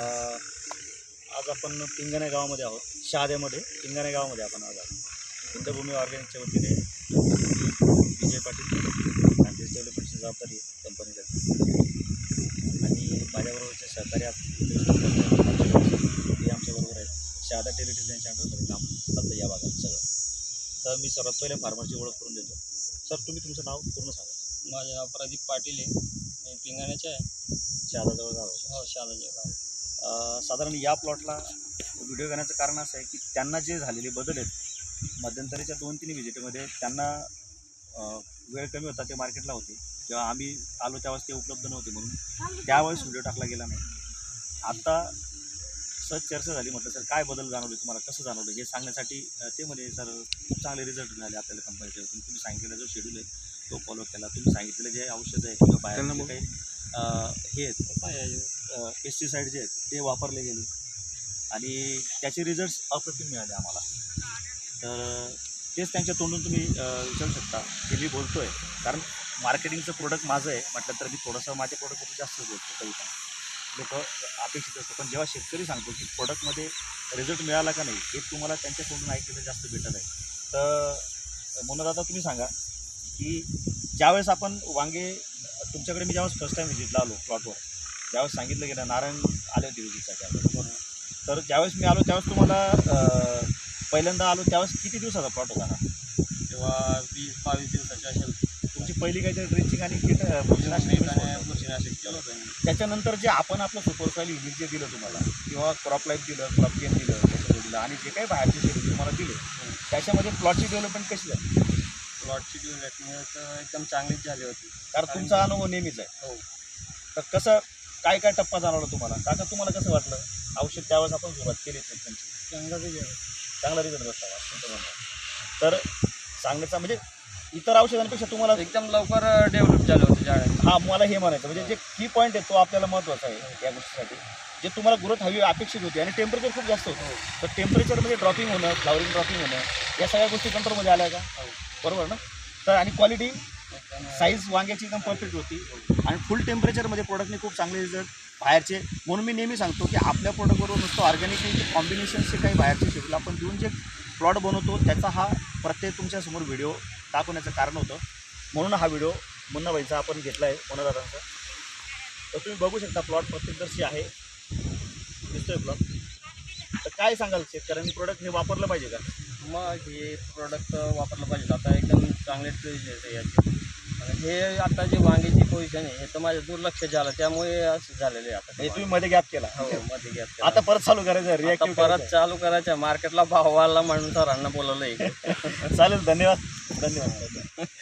आज आपण पिंगणे गावामध्ये आहोत. शहाद्यामध्ये पिंगणे गावामध्ये आपण आज आहोत. कुंडभूमी ऑर्गॅनिकच्या वतीने विजय पाटील खानदेश डेव्हलपमेंटची जबाबदारी कंपनीला आणि माझ्याबरोबरचे सहकारी हे आमच्याबरोबर आहेत. शहादा टेरिटरीज यांच्या अंडरमध्ये काम करतं या भागात सगळं. तर मी सर्वात पहिले फार्मरची ओळख करून देतो. सर तुम्ही तुमचं नाव पूर्ण सांगा. माझं नाव प्रदीप पाटील आहे. मी पिंगाण्याचे आहे. शहादाजवळ गाव आहे. हो शादाचे गाव साधारण या प्लॉटला व्हिडिओ घेण्याचं कारण असं आहे की त्यांना जे झालेले बदल आहेत मध्यंतरीच्या दोन तीन विजिटमध्ये त्यांना वेळ कमी होता ते मार्केटला होते. किंवा आम्ही आलो त्यावेळेस ते उपलब्ध नव्हते म्हणून. त्यावेळेस व्हिडिओ टाकला गेला नाही. आत्ता सहज चर्चा झाली म्हटलं सर काय बदल जाणवले तुम्हाला? कसं जाणवलं? हे सांगण्यासाठी ते म्हणजे सर खूप चांगले रिझल्ट झाले आपल्याला कंपनीच्या वतीने तुम्ही सांगितलेला जो शेड्यूल आहे तो फॉलो केला. तुम्ही सांगितलेलं जे औषध आहे किंवा बाहेर काही हे आहेत पेस्टिसाईड जे आहेत ते वापरले गेले. आणि त्याचे रिझल्ट्स अप्रतिम मिळाले आम्हाला. तर तेच त्यांच्या तोंडून तुम्ही विचारू शकता की मी बोलतो आहे कारण मार्केटिंगचं प्रोडक्ट माझं आहे म्हटलं तर मी थोडंसं माझ्या प्रोडक्टबद्दल जास्तच बोलतो पण. लोक अपेक्षित असतं पण जेव्हा शेतकरी सांगतो की प्रोडक्टमध्ये रिझल्ट मिळाला का नाही हे तुम्हाला त्यांच्या तोंडून ऐकलेलं जास्त बेटर आहे. तर म्हणून आता तुम्ही सांगा की ज्यावेळेस आपण वांगे तुमच्याकडे मी ज्यावेळेस फर्स्ट टाईम व्हिजिटला आलो प्लॉटवर ज्यावेळेस सांगितलं गेलं नारायण आले होते व्हिजिटसाठी तर ज्यावेळेस मी आलो त्यावेळेस तुम्हाला पहिल्यांदा आलो त्यावेळेस किती दिवसाचा प्लॉट होता ना तेव्हा वीस बावीस दिवसाच्या असेल. तुमची पहिली काहीतरी ड्रिंचिंग आणि किट बुरशीनाशक बुरशीनाशक केलं होतं. त्याच्यानंतर जे आपण आपलं सुपरसाईल युनिट जे दिलं तुम्हाला किंवा क्रॉप लाईफ दिलं क्रॉप गेम दिलं दिलं आणि जे काही बाहेरचे शेड्यूल तुम्हाला दिले त्याच्यामध्ये प्लॉटची डेव्हलपमेंट कशी झाली? प्लॉटची डेव्हलपमेंट एकदम चांगलीच झाली होती. कारण तुमचा अनुभव नेहमीच आहे. हो. तर कसं काय काय टप्पा जाणवला तुम्हाला? काका तुम्हाला कसं वाटलं? औषध त्यावेळेस आपण सुरुवात केली त्यांची. चांगला रिझल्ट चांगला रिझल्ट बसला. तर सांगण्याचा म्हणजे इतर औषधांपेक्षा तुम्हाला एकदम लवकर डेव्हलप झालं होतं झाड. हा मला हे म्हणायचं म्हणजे जे की पॉईंट आहे तो आपल्याला महत्त्वाचा आहे या गोष्टीसाठी. जे तुम्हाला ग्रोथ हवी अपेक्षित होती आणि टेम्परेचर खूप जास्त होतं. तर टेम्परेचरमध्ये ड्रॉपिंग होणं फ्लावरिंग ड्रॉपिंग होणं या सगळ्या गोष्टी कंट्रोलमध्ये आल्या का? बरोबर ना? तर आणि क्वालिटी साईज वांग्याची एकदम परफेक्ट होती. आणि फुल टेम्परेचरमध्ये प्रोडक्टने खूप चांगले रिझल्ट बाहेरचे. म्हणून मी नेहमी सांगतो की आपल्या प्रोडक्टबरोबर नुसतं ऑर्गॅनिक कॉम्बिनेशनचे काही बाहेरचे शेड्यूल आपण देऊन जे प्लॉट बनवतो त्याचा हा प्रत्येक तुमच्यासमोर व्हिडिओ दाखवण्याचं कारण होतं. म्हणून हा व्हिडिओ मुन्नाबाईचा आपण घेतला आहे मोनादादांचा तर तुम्ही बघू शकता प्लॉट प्रत्येकदर्शी आहे. दिसतोय प्लॉट. तर काय सांगाल शेतकऱ्यांनी? प्रोडक्ट हे वापरलं पाहिजे का? मग हे प्रोडक्ट वापरलं पाहिजे. आता एकदम चांगले रिझल्ट आहे याचे. हे आता जे वांग्याची पोझिशन आहे हे तर माझं दुर्लक्ष झालं. त्यामुळे असं झालेलं आहे आता. म्हणजे तुम्ही मध्ये गॅप केला. हो मध्ये गॅप आता परत चालू करायचं आता रिॲक्टिव्ह परत चालू करायचं. मार्केटला भाव वाढला म्हणून सरांना बोलवलं आहे चालेल धन्यवाद. धन्यवाद.